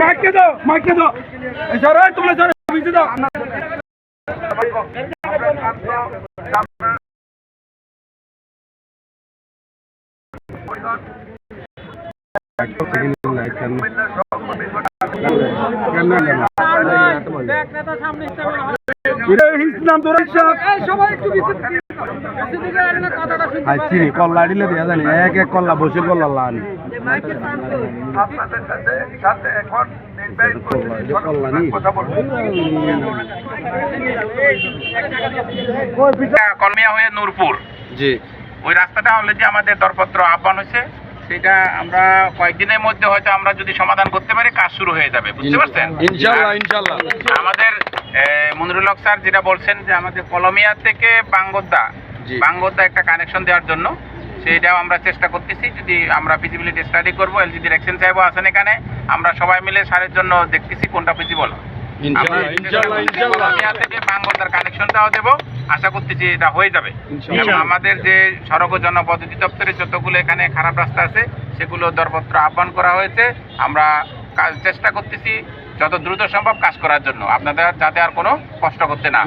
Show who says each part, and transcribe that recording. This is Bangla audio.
Speaker 1: মাইকে দাও মাইকে দাও। সরাই তোমরা সরাই বিজে দাও। তোরা
Speaker 2: চিনি কল্লা দিলে দেওয়া জানি। এক এক কল্লা বসে কল্লা লানি
Speaker 3: কলমিয়া হয়ে নূরপুর।
Speaker 2: জি।
Speaker 3: ওই রাস্তাটা অলরেডি আমাদের দরপত্র আহ্বান হয়েছে সেটা আমরা কয়েকদিনের মধ্যে হয়তো আমরা যদি সমাধান করতে পারি কাজ শুরু হয়ে যাবে। বুঝতে পারছেন?
Speaker 2: ইনশাল্লাহ ইনশাল্লাহ।
Speaker 3: আমাদের মনিরুল হক স্যার যেটা বলছেন যে আমাদের কলমিয়া থেকে বাঙ্গোদ্দা
Speaker 2: জি।
Speaker 3: বাঙ্গোদ্দা একটা কানেকশন দেওয়ার জন্য সেইটাও আমরা চেষ্টা করতেছি। যদি আমরা ফিজিবিলিটি স্টাডি করব এলজি ডিরেকশন সাহেবও আছেন এখানে আমরা সবাই মিলে সারের জন্য দেখতেছি কোনটা ফিজিবল হয়ে। আমাদের যে সড়ক ও জনপদ অধিদপ্তরের যতগুলো এখানে খারাপ রাস্তা আছে সেগুলো দরপত্র আহ্বান করা হয়েছে। আমরা কাজ চেষ্টা করতেছি যত দ্রুত সম্ভব কাজ করার জন্য। আপনাদের যাতে আর কোনো কষ্ট করতে না